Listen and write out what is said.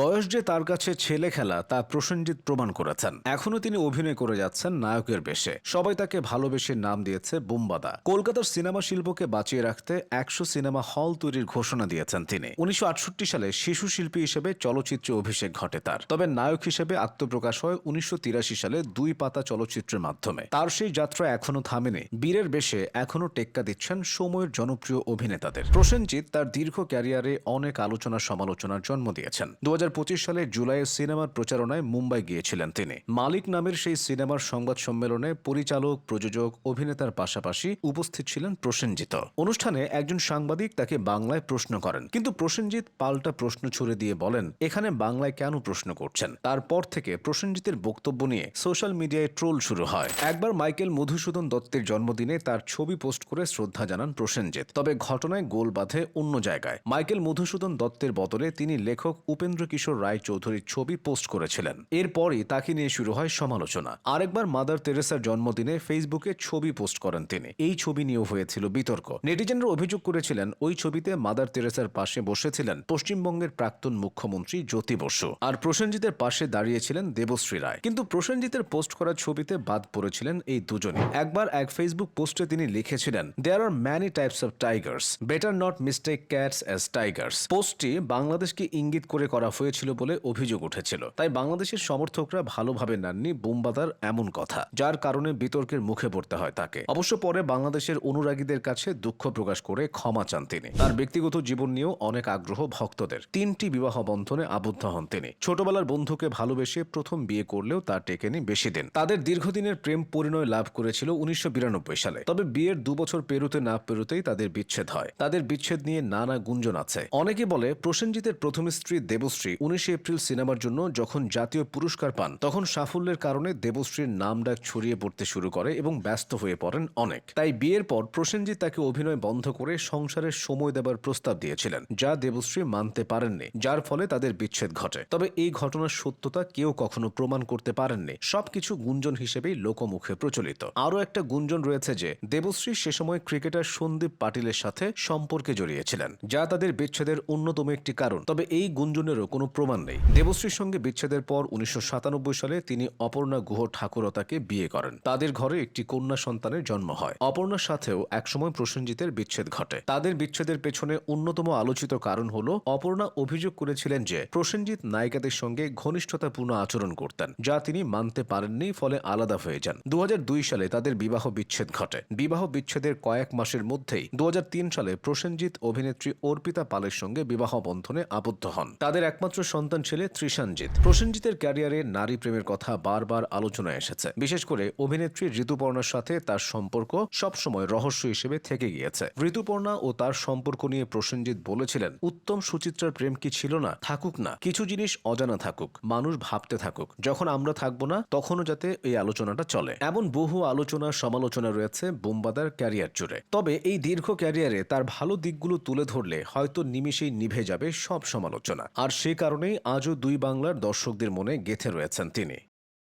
বয়স যে তার কাছে ছেলে খেলা, তা প্রসেনজিৎ প্রমাণ করেছেন। এখনও তিনি অভিনয় করে যাচ্ছেন নায়কের বেশে। সবাই তাকে ভালোবেসে নাম দিয়েছে বুম্বাদা। কলকাতার সিনেমা শিল্পকে বাঁচিয়ে রাখতে একশো সিনেমা হল তৈরির ঘোষণা দিয়েছেন তিনি। উনিশশো আটষট্টি সালে শিশু শিল্পী হিসেবে চলচ্চিত্রে অভিষেক ঘটে তার। তবে নায়ক হিসেবে আত্মপ্রকাশ হয় উনিশশো তিরাশি সালে দুই পাতা চলচ্চিত্রের মাধ্যমে। তার সেই যাত্রা এখনও থামেনি। বীরের বেশে এখনও টেক্কা দিচ্ছেন সময়ের জনপ্রিয় অভিনেতাদের। প্রসেনজিৎ তার দীর্ঘ ক্যারিয়ারে অনেক আলোচনা সমালোচনার জন্ম দিয়েছেন। দু সালের জুলাইয়ে সিনেমার প্রচারণায় মুম্বাই গিয়েছিলেন তিনি। মালিক নামের সেই সিনেমার সংবাদ সম্মেলনে পরিচালক, প্রযোজক, অভিনেতার পাশাপাশি উপস্থিত ছিলেন প্রসেনজিৎ। অনুষ্ঠানে একজন সাংবাদিক তাকে বাংলায় প্রশ্ন করেন। কিন্তু প্রসেনজিৎ পাল্টা প্রশ্ন ছুড়ে দিয়ে বলেন, এখানে বাংলায় কেন প্রশ্ন করছেন? তারপর থেকে প্রসেনজিতের বক্তব্য নিয়ে সোশ্যাল মিডিয়ায় ট্রোল শুরু হয়। একবার মাইকেল মধুসূদন দত্তের জন্মদিনে তার ছবি পোস্ট করে শ্রদ্ধা জানান প্রসেনজিৎ। তবে ঘটনায় গোল বাঁধে অন্য জায়গায়। মাইকেল মধুসূদন দত্তের বদলে তিনি লেখক উপেন্দ্র কিশোর রায় চৌধুরীর ছবি পোস্ট করেছিলেন। এরপরই তাকে নিয়ে শুরু হয় সমালোচনা। আরেকবার মাদার তেরেসার জন্মদিনে ফেসবুকে ছবি পোস্ট করেন তিনি। এই ছবি নিয়েও হয়েছিল বিতর্ক। নেটিজেনরা অভিযোগ করেছিলেন, ওই ছবিতে মাদার তেরেসার পাশে বসেছিলেন পশ্চিমবঙ্গের প্রাক্তন মুখ্যমন্ত্রী জ্যোতি বসু আর প্রসেনজিতের পাশে দাঁড়িয়েছিলেন দেবশ্রী রায়। কিন্তু প্রসেনজিতের পোস্ট করা ছবিতে বাদ পড়েছিলেন এই দুজনে একবার এক ফেসবুক পোস্টে তিনি লিখেছিলেন there are many types of tigers better not mistake cats as tigers পোস্টটি বাংলাদেশকে ইঙ্গিত করে করা হয়েছিল বলে অভিযোগ উঠেছিল। তাই বাংলাদেশের সমর্থকরা ভালোভাবে নেননি বুম্বাদার এমন কথা, যার কারণে বিতর্কের মুখে পড়তে হয় তাকে। অবশ্য পরে বাংলাদেশের অনুরাগীদের কাছে দুঃখ প্রকাশ করে ক্ষমা চান তিনি। তার ব্যক্তিগত জীবন নিয়েও অনেক আগ্রহ ভক্তদের। তিনটি বিবাহ বন্ধনে আবদ্ধ হন তিনি। ছোটবেলার বন্ধুকে ভালোবেসে প্রথম বিয়ে করলেও তা টেকেনি বেশি দিন। তাদের দীর্ঘদিনের প্রেম পরিণয় লাভ করেছিল উনিশশো বিরানব্বই সালে। তবে বিয়ের দু বছর পেরোতে না পেরুতেই তাদের বিচ্ছেদ হয়। তাদের বিচ্ছেদ নিয়ে নানা গুঞ্জন আছে। অনেকে বলে প্রসেনজিতের প্রথম স্ত্রী দেবশ্রী উনিশে এপ্রিল সিনেমার জন্য যখন জাতীয় পুরস্কার পান, তখন সাফল্যের কারণে দেবশ্রীর নাম ডাক ছড়িয়ে পড়তে শুরু করে এবং ব্যস্ত হয়ে পড়েন অনেক। তাই বিয়ের পর প্রসেনজিৎ তাকে অভিনয় বন্ধ করে সংসারের সময় দেবার প্রস্তাব দিয়েছিলেন, যা দেবশ্রী মানতে পারেননি, যার ফলে তাদের বিচ্ছেদ ঘটে। তবে এই ঘটনার সত্যতা কেউ কখনো প্রমাণ করতে পারেননি, সবকিছু গুঞ্জন হিসেবেই লোকমুখে প্রচলিত। আরও একটা গুঞ্জন রয়েছে যে, দেবশ্রী সে সময় ক্রিকেটার সন্দীপ পাটিলের সাথে সম্পর্কে জড়িয়েছিলেন, যা তাদের বিচ্ছেদের অন্যতম একটি কারণ। তবে এই গুঞ্জনেরও কোনো প্রমাণ নেই। দেবশ্রীর সঙ্গে বিচ্ছেদের পর উনিশশো সাতানব্বই সালে তিনি অপর্ণা গুহ ঠাকুরতাকে বিয়ে করেন। তাদের ঘরে একটি কন্যা সন্তানের জন্ম হয়। অপর্ণার সাথেও একসময় প্রসেনজিতের বিচ্ছেদ ঘটে। তাদের বিচ্ছেদের পেছনে অন্যতম আলোচিত কারণ হল, অপর্ণা অভিযোগ করেছিলেন যে প্রসেনজিৎ নায়িকাদের সঙ্গে ঘনিষ্ঠতাপূর্ণ আচরণ করতেন, যা তিনি মানতে পারেননি, ফলে আলাদা হয়ে যান। দু হাজার দুই সালে তাদের বিবাহ বিচ্ছেদ ঘটে। বিবাহ বিচ্ছেদের কয়েক মাসের মধ্যেই দু হাজার তিন সালে প্রসেনজিৎ অভিনেত্রী অর্পিতা পালের সঙ্গে বিবাহ বন্ধনে আবদ্ধ হন। তাদের একমাত্র সন্তান ছেলে ত্রিশানজিৎ প্রসেনজিতের ক্যারিয়ারে নারী প্রেমের কথা বারবার আলোচনায় এসেছে। বিশেষ করে অভিনেত্রী ঋতুপর্ণার সাথে তার সম্পর্ক সবসময় রহস্য হিসেবে থেকে গিয়েছে। ঋতুপর্ণা ও তার সম্পর্ক নিয়ে প্রসেনজিৎ বলেছিলেন, উত্তম সুচিত্রার প্রেম কি ছিল না? থাকুক না। কিছু জিনিস অজানা থাকুক। মানুষ ভাবতে থাকুক। যখন আমরা থাকব না, তখনও যাতে এই আলোচনাটা চলে। এমন বহু আলোচনা সমালোচনা রয়েছে বোম্বাদার ক্যারিয়ার জুড়ে। তবে এই দীর্ঘ ক্যারিয়ারে তার ভালো দিকগুলো তুলে ধরলে হয়তো নিমিষেই নিভে যাবে সব সমালোচনা। আর সে কারণেই আজও দুই বাংলার দর্শকদের মনে গেথে রয়েছেন তিনি।